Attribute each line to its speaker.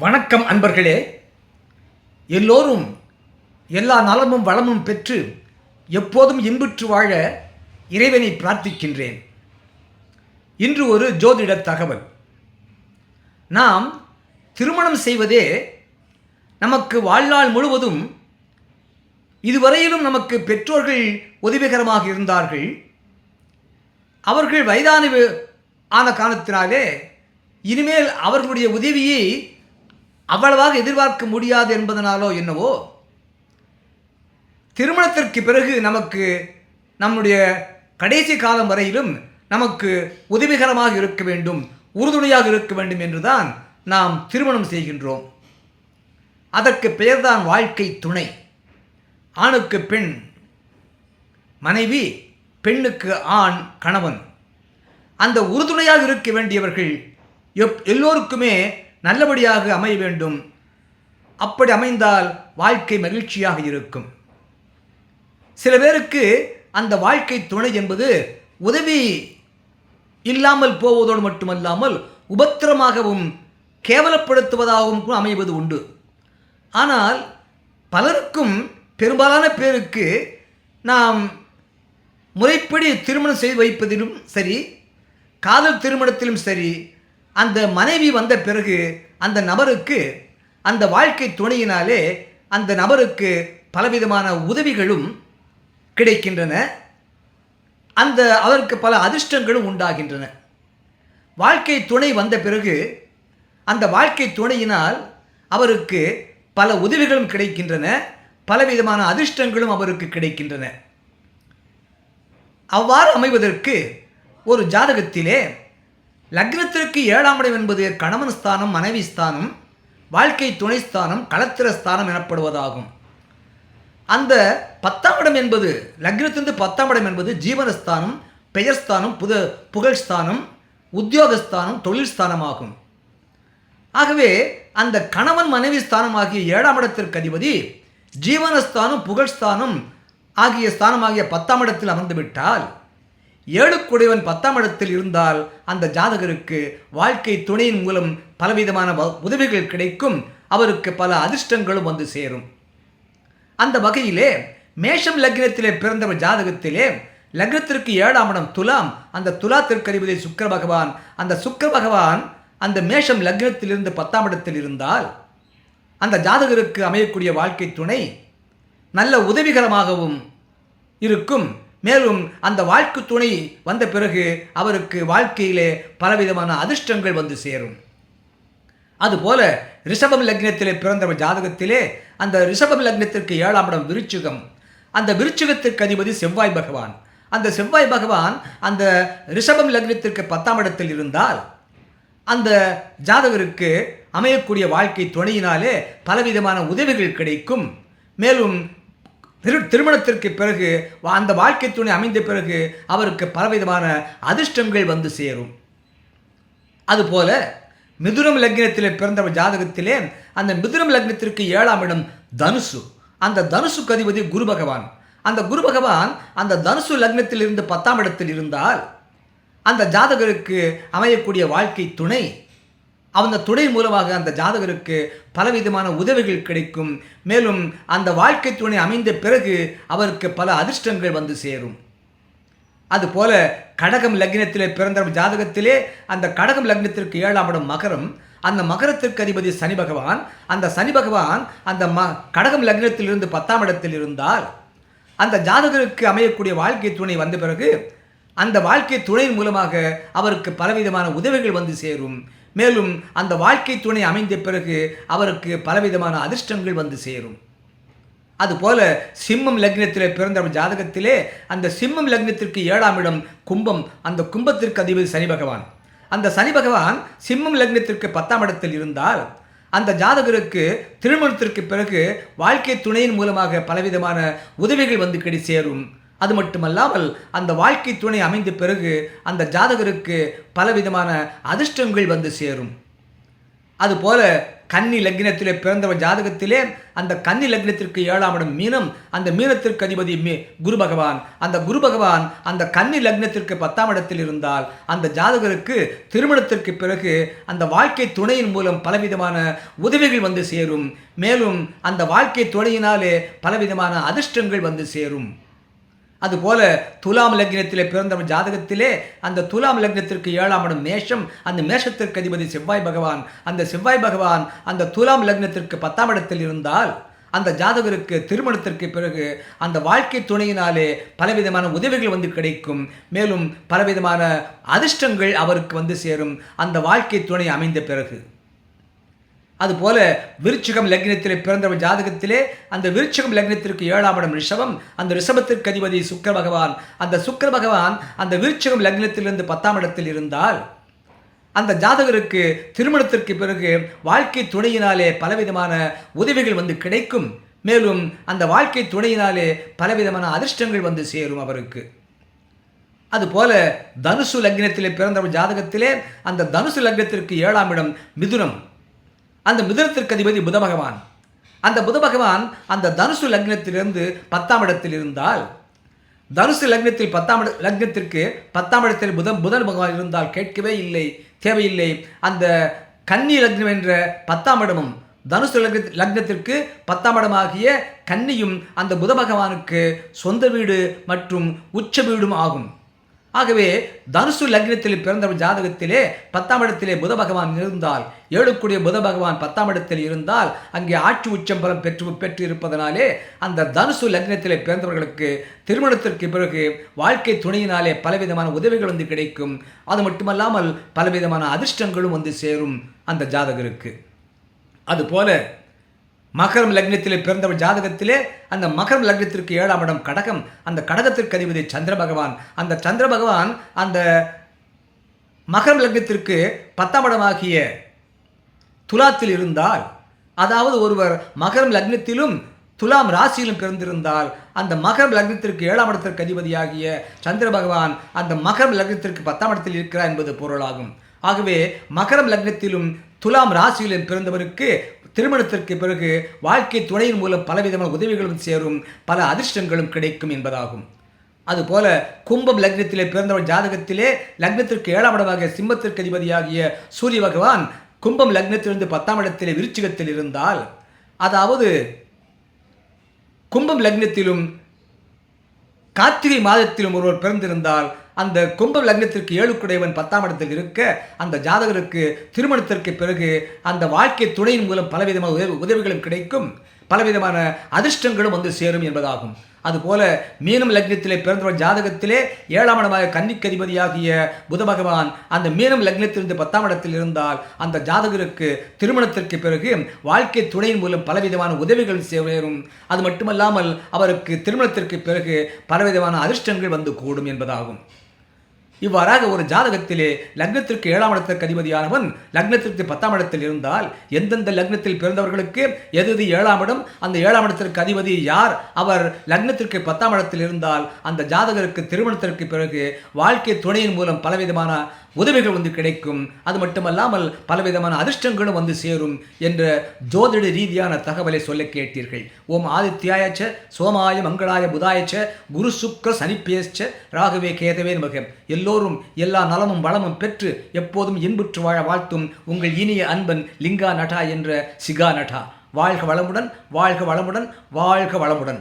Speaker 1: வணக்கம் அன்பர்களே. எல்லோரும் எல்லா நலமும் வளமும் பெற்று எப்போதும் இன்புற்று வாழ இறைவனை பிரார்த்திக்கின்றேன். இன்று ஒரு ஜோதிட தகவல். நாம் திருமணம் செய்வதே நமக்கு வாழ்நாள் முழுவதும் இதுவரையிலும் நமக்கு பெற்றோர்கள் உதவிகரமாக இருந்தார்கள். அவர்கள் வயதான ஆன காரணத்தினாலே இனிமேல் அவர்களுடைய உதவியை அவ்வளவாக எதிர்பார்க்க முடியாது என்பதனாலோ என்னவோ திருமணத்திற்கு பிறகு நமக்கு நம்முடைய கடைசி காலம் வரையிலும் நமக்கு உதவிகரமாக இருக்க வேண்டும் உறுதுணையாக இருக்க வேண்டும் என்றுதான் நாம் திருமணம் செய்கின்றோம். அதற்கு பெயர்தான் வாழ்க்கை துணை. ஆணுக்கு பெண் மனைவி பெண்ணுக்கு ஆண் கணவன். அந்த உறுதுணையாக இருக்க வேண்டியவர்கள் எப் எல்லோருக்குமே நல்லபடியாக அமைய வேண்டும். அப்படி அமைந்தால் வாழ்க்கை மகிழ்ச்சியாக இருக்கும். சில பேருக்கு அந்த வாழ்க்கை துணை என்பது உதவி இல்லாமல் போவதோடு மட்டுமல்லாமல் உபத்திரமாகவும் கேவலப்படுத்துவதாகவும் கூட அமைவது உண்டு. ஆனால் பலருக்கும் பெரும்பாலான பேருக்கு நாம் முறைப்படி திருமணம் செய்து வைப்பதிலும் சரி காதல் திருமணத்திலும் சரி அந்த மனைவி வந்த பிறகு அந்த நபருக்கு அந்த வாழ்க்கை துணையினாலே அந்த நபருக்கு பலவிதமான உதவிகளும் கிடைக்கின்றன. அந்த அவருக்கு பல அதிர்ஷ்டங்களும் உண்டாகின்றன. வாழ்க்கை துணை வந்த பிறகு அந்த வாழ்க்கை துணையினால் அவருக்கு பல உதவிகளும் கிடைக்கின்றன. பலவிதமான அதிர்ஷ்டங்களும் அவருக்கு கிடைக்கின்றன. அவ்வாறு அமைவதற்கு ஒரு ஜாதகத்திலே லக்னத்திற்கு ஏழாம் இடம் என்பது கணவன் ஸ்தானம் மனைவி ஸ்தானம் வாழ்க்கை துணை ஸ்தானம் களத்திர ஸ்தானம் எனப்படுவதாகும். அந்த பத்தாம் இடம் என்பது லக்னத்திலிருந்து பத்தாம் இடம் என்பது ஜீவனஸ்தானம் பெயர்ஸ்தானம் புத புகழ்ஸ்தானம் உத்தியோகஸ்தானம் தொழில் ஸ்தானமாகும். ஆகவே அந்த கணவன் மனைவி ஸ்தானம் ஆகிய ஏழாம் இடத்திற்கு அதிபதி ஜீவனஸ்தானம் புகழ்ஸ்தானம் ஆகிய ஸ்தானமாகிய பத்தாம் இடத்தில் அமர்ந்துவிட்டால் ஏழுக்குடையவன் பத்தாம் இடத்தில் இருந்தால் அந்த ஜாதகருக்கு வாழ்க்கை துணையின் மூலம் பலவிதமான வ- உதவிகள் கிடைக்கும். அவருக்கு பல அதிர்ஷ்டங்களும் வந்து சேரும். அந்த வகையிலே மேஷம் லக்னத்திலே பிறந்தவர் ஜாதகத்திலே லக்னத்திற்கு ஏழாம் இடம் துலாம். அந்த துலாத்திற்கு அதிபதி சுக்கர பகவான். அந்த சுக்கர பகவான் அந்த மேஷம் லக்னத்திலிருந்து பத்தாம் இடத்தில் இருந்தால் அந்த ஜாதகருக்கு அமையக்கூடிய வாழ்க்கை துணை நல்ல உதவிகரமாகவும் இருக்கும். மேலும் அந்த வாழ்க்கை துணை வந்த பிறகு அவருக்கு வாழ்க்கையிலே பலவிதமான அதிர்ஷ்டங்கள் வந்து சேரும். அதுபோல ரிஷபம் லக்னத்திலே பிறந்தவர் ஜாதகத்திலே அந்த ரிஷபம் லக்னத்திற்கு ஏழாம் இடம் விருச்சிகம். அந்த விருச்சிகத்திற்கு அதிபதி செவ்வாய் பகவான். அந்த செவ்வாய் பகவான் அந்த ரிஷபம் லக்னத்திற்கு பத்தாம் இடத்தில் இருந்தால் அந்த ஜாதகருக்கு அமையக்கூடிய வாழ்க்கை துணையினாலே பலவிதமான உதவிகள் கிடைக்கும். மேலும் திரு திருமணத்திற்கு பிறகு வா- அந்த வாழ்க்கை துணை அமைந்த பிறகு அவருக்கு பலவிதமான அதிர்ஷ்டங்கள் வந்து சேரும். அதுபோல மிதுனம் லக்னத்திலே பிறந்தவர் ஜாதகத்திலே அந்த மிதுனம் லக்னத்திற்கு ஏழாம் இடம் தனுசு. அந்த தனுசுக்கு அதிபதி குரு பகவான். அந்த குரு பகவான் அந்த தனுசு லக்னத்தில் இருந்து பத்தாம் இடத்தில் இருந்தால் அந்த ஜாதகருக்கு அமையக்கூடிய வாழ்க்கை துணை அந்த துணை மூலமாக அந்த ஜாதகருக்கு பலவிதமான உதவிகள் கிடைக்கும். மேலும் அந்த வாழ்க்கை துணை அமைந்த பிறகு அவருக்கு பல அதிர்ஷ்டங்கள் வந்து சேரும். அதுபோல கடகம் லக்னத்திலே பிறந்த ஜாதகத்திலே அந்த கடகம் லக்னத்திற்கு ஏழாம் இடம் மகரம். அந்த மகரத்திற்கு அதிபதி சனி பகவான். அந்த சனி பகவான் அந்த ம கடகம் லக்னத்திலிருந்து பத்தாம் இடத்தில் இருந்தால் அந்த ஜாதகருக்கு அமையக்கூடிய வாழ்க்கை துணை வந்த பிறகு அந்த வாழ்க்கை துணையின் மூலமாக அவருக்கு பலவிதமான உதவிகள் வந்து சேரும். மேலும் அந்த வாழ்க்கை துணை அமைந்த பிறகு அவருக்கு பலவிதமான அதிர்ஷ்டங்கள் வந்து சேரும். அதுபோல சிம்மம் லக்னத்திலே பிறந்தவர் ஜாதகத்திலே அந்த சிம்மம் லக்னத்திற்கு ஏழாம் இடம் கும்பம். அந்த கும்பத்திற்கு அதிபதி சனி பகவான். அந்த சனி பகவான் சிம்மம் லக்னத்திற்கு பத்தாம் இடத்தில் இருந்தால் அந்த ஜாதகருக்கு திருமணத்திற்கு பிறகு வாழ்க்கை துணையின் மூலமாக பலவிதமான உதவிகள் வந்து கிடை சேரும். அது மட்டுமல்லாமல் அந்த வாழ்க்கை துணை அமைந்த பிறகு அந்த ஜாதகருக்கு பலவிதமான அதிர்ஷ்டங்கள் வந்து சேரும். அதுபோல கன்னி லக்னத்திலே பிறந்தவர் ஜாதகத்திலே அந்த கன்னி லக்னத்திற்கு ஏழாம் இடம் மீனம் அந்த மீனத்திற்கு அதிபதி மீ குரு பகவான். அந்த குரு பகவான் அந்த கன்னி லக்னத்திற்கு பத்தாம் இடத்தில் இருந்தால் அந்த ஜாதகருக்கு திருமணத்திற்கு பிறகு அந்த வாழ்க்கை துணையின் மூலம் பலவிதமான உதவிகள் வந்து சேரும். மேலும் அந்த வாழ்க்கை துணையினாலே பலவிதமான அதிர்ஷ்டங்கள் வந்து சேரும். அதுபோல துலாம் லக்னத்திலே பிறந்தவர் ஜாதகத்திலே அந்த துலாம் லக்னத்திற்கு ஏழாம் இடம் மேஷம். அந்த மேஷத்திற்கு அதிபதி செவ்வாய் பகவான். அந்த செவ்வாய் பகவான் அந்த துலாம் லக்னத்திற்கு பத்தாம் இடத்தில் இருந்தால் அந்த ஜாதகருக்கு திருமணத்திற்கு பிறகு அந்த வாழ்க்கை துணையினாலே பலவிதமான உதவிகள் வந்து கிடைக்கும். மேலும் பலவிதமான அதிர்ஷ்டங்கள் அவருக்கு வந்து சேரும். அந்த வாழ்க்கை துணை அமைந்த பிறகு. அதுபோல விருச்சிகம் லக்னத்திலே பிறந்தவர் ஜாதகத்திலே அந்த விருச்சிகம் லக்னத்திற்கு ஏழாம் இடம் ரிஷபம் அந்த ரிஷபத்திற்கு அதிபதி சுக்கர பகவான். அந்த சுக்கர பகவான் அந்த விருச்சிகம் லக்னத்திலிருந்து பத்தாம் இடத்தில் இருந்தால் அந்த ஜாதகருக்கு திருமணத்திற்கு பிறகு வாழ்க்கை துணையினாலே பலவிதமான உதவிகள் வந்து கிடைக்கும். மேலும் அந்த வாழ்க்கை துணையினாலே பலவிதமான அதிர்ஷ்டங்கள் வந்து சேரும் அவருக்கு. அதுபோல தனுசு லக்னத்திலே பிறந்தவர் ஜாதகத்திலே அந்த தனுசு லக்னத்திற்கு ஏழாம் இடம் மிதுனம். அந்த மிதனத்திற்கு அதிபதி புத பகவான். அந்த புத பகவான் அந்த தனுசு லக்னத்திலிருந்து பத்தாம் இடத்தில் இருந்தால் தனுசு லக்னத்தில் பத்தாம் இட லக்னத்திற்கு பத்தாம் இடத்தில் புதன் புதன் பகவான் இருந்தால் கேட்கவே இல்லை தேவையில்லை. அந்த கன்னி லக்னம் என்ற பத்தாம் இடமும் தனுசு லக்ன லக்னத்திற்கு பத்தாம் இடமாகிய கன்னியும் அந்த புத பகவானுக்கு சொந்த வீடு மற்றும் உச்ச வீடும் ஆகும். ஆகவே தனுசு லக்னத்தில் பிறந்தவர் ஜாதகத்திலே பத்தாம் இடத்திலே புத பகவான் இருந்தால் ஏழுக்குடிய புத பகவான் பத்தாம் இடத்தில் இருந்தால் அங்கே ஆட்சி உச்சம் பலம் பெற்று பெற்று இருப்பதனாலே அந்த தனுசு லக்னத்திலே பிறந்தவர்களுக்கு திருமணத்திற்கு பிறகு வாழ்க்கை துணையினாலே பலவிதமான உதவிகள் வந்து கிடைக்கும். அது மட்டுமல்லாமல் பலவிதமான அதிர்ஷ்டங்களும் வந்து சேரும் அந்த ஜாதகருக்கு. அதுபோல மகரம் லக்னத்திலே பிறந்தவர் ஜாதகத்திலே அந்த மகரம் லக்னத்திற்கு ஏழாம் இடம் கடகம். அந்த கடகத்திற்கு அதிபதி சந்திர பகவான். அந்த சந்திர பகவான் அந்த மகரம் லக்னத்திற்கு பத்தாம் இடமாகிய துலாத்தில் இருந்தால் அதாவது ஒருவர் மகரம் லக்னத்திலும் துலாம் ராசியிலும் பிறந்திருந்தால் அந்த மகரம் லக்னத்திற்கு ஏழாம் இடத்திற்கு அதிபதியாகிய சந்திர பகவான் அந்த மகரம் லக்னத்திற்கு பத்தாம் இடத்தில் இருக்கிறார் என்பது பொருளாகும். ஆகவே மகரம் லக்னத்திலும் துலாம் ராசியிலும் பிறந்தவருக்கு திருமணத்திற்கு பிறகு வாழ்க்கை துணையின் மூலம் பலவிதமான உதவிகளும் சேரும் பல அதிர்ஷ்டங்களும் கிடைக்கும் என்பதாகும். அதுபோல கும்பம் லக்னத்திலே பிறந்தவர் ஜாதகத்திலே லக்னத்திற்கு ஏழாம் இடமாக சிம்மத்திற்கு அதிபதியாகிய சூரிய பகவான் கும்பம் லக்னத்திலிருந்து பத்தாம் இடத்திலே விருச்சிகத்தில் இருந்தால் அதாவது கும்பம் லக்னத்திலும் கார்த்திகை மாதத்திலும் ஒருவர் பிறந்திருந்தால் அந்த கும்பம் லக்னத்திற்கு ஏழுக்குடையவன் பத்தாம் இடத்தில் இருக்க அந்த ஜாதகருக்கு திருமணத்திற்கு பிறகு அந்த வாழ்க்கை துணையின் மூலம் பலவிதமான உதவி உதவிகளும் கிடைக்கும். பலவிதமான அதிர்ஷ்டங்களும் வந்து சேரும் என்பதாகும். அதுபோல மீனம் லக்னத்திலே பிறந்தவர் ஜாதகத்திலே ஏழாம் இடமாக கன்னிக்கதிபதியாகிய புத பகவான் அந்த மீனம் லக்னத்திலிருந்து பத்தாம் இடத்தில் இருந்தால் அந்த ஜாதகருக்கு திருமணத்திற்கு பிறகு வாழ்க்கை துணையின் மூலம் பலவிதமான உதவிகள் சேரும். அது மட்டுமல்லாமல் அவருக்கு திருமணத்திற்கு பிறகு பலவிதமான அதிர்ஷ்டங்கள் வந்து கூடும் என்பதாகும். இவ்வாறாக ஒரு ஜாதகத்திலே லக்னத்திற்கு ஏழாம் இடத்திற்கு அதிபதியானவன் லக்னத்திற்கு பத்தாம் இடத்தில் இருந்தால் எந்தெந்த லக்னத்தில் பிறந்தவர்களுக்கு எது எது ஏழாம் இடம் அந்த ஏழாம் இடத்திற்கு அதிபதி யார் அவர் லக்னத்திற்கு பத்தாம் இடத்தில் இருந்தால் அந்த ஜாதகருக்கு திருமணத்திற்கு பிறகு வாழ்க்கை துணையின் மூலம் பலவிதமான உதவிகள் வந்து கிடைக்கும். அது மட்டுமல்லாமல் பலவிதமான அதிர்ஷ்டங்களும் வந்து சேரும் என்ற ஜோதிட ரீதியான தகவலை சொல்ல கேட்டீர்கள். ஓம் ஆதித்யாயச்ச சோமாய மங்களாய புதாயச்ச குரு சுக்ர சனிப்பேச்ச ராகவே கேதவே நமக. எல்லோரும் எல்லா நலமும் வளமும் பெற்று எப்போதும் இன்புற்று வாழ வாழ்த்தும் உங்கள் இனிய அன்பன் லிங்கா நட்டா என்ற சிகா நட்டா. வாழ்க வளமுடன் வாழ்க வளமுடன் வாழ்க வளமுடன்.